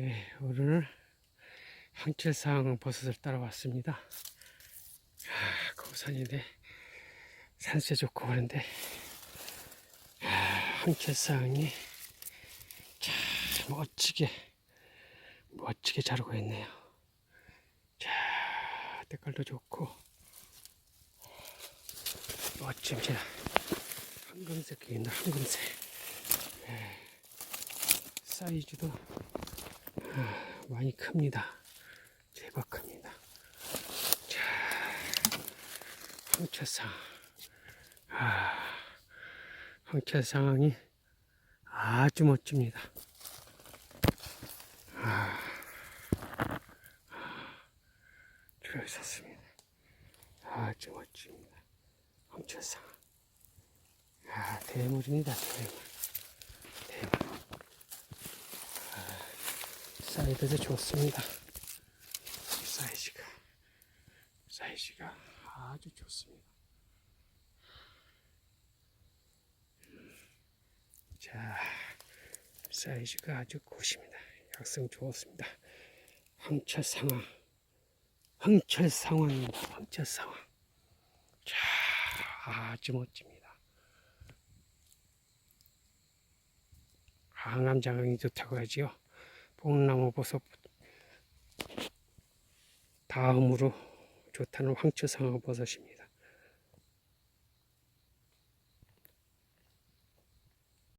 예, 오늘 황칠상 버섯을 따라왔습니다. 아, 고산인데 산세 좋고 그런데 아, 황칠상이 참 멋지게 멋지게 자르고 있네요. 자, 색깔도 좋고 멋집니다. 황금색이 있나 황금색. 예, 사이즈도 아, 많이 큽니다. 제법 큽니다. 자, 황철상. 아, 황철상이 아주 멋집니다. 아, 들어 있었습니다. 아주 멋집니다. 황철상. 아, 대물입니다, 대물. 대물. 사이즈도 좋습니다. 사이즈가 사이즈가 아주 좋습니다. 자, 사이즈가 아주 굿입니다. 약성 좋습니다. 황철 상황, 황철 상황입니다. 황철 상황. 자, 아주 멋집니다. 항암 장응이 좋다고 하지요. 뽕나무 버섯 다음으로 좋다는 황초상어 버섯입니다.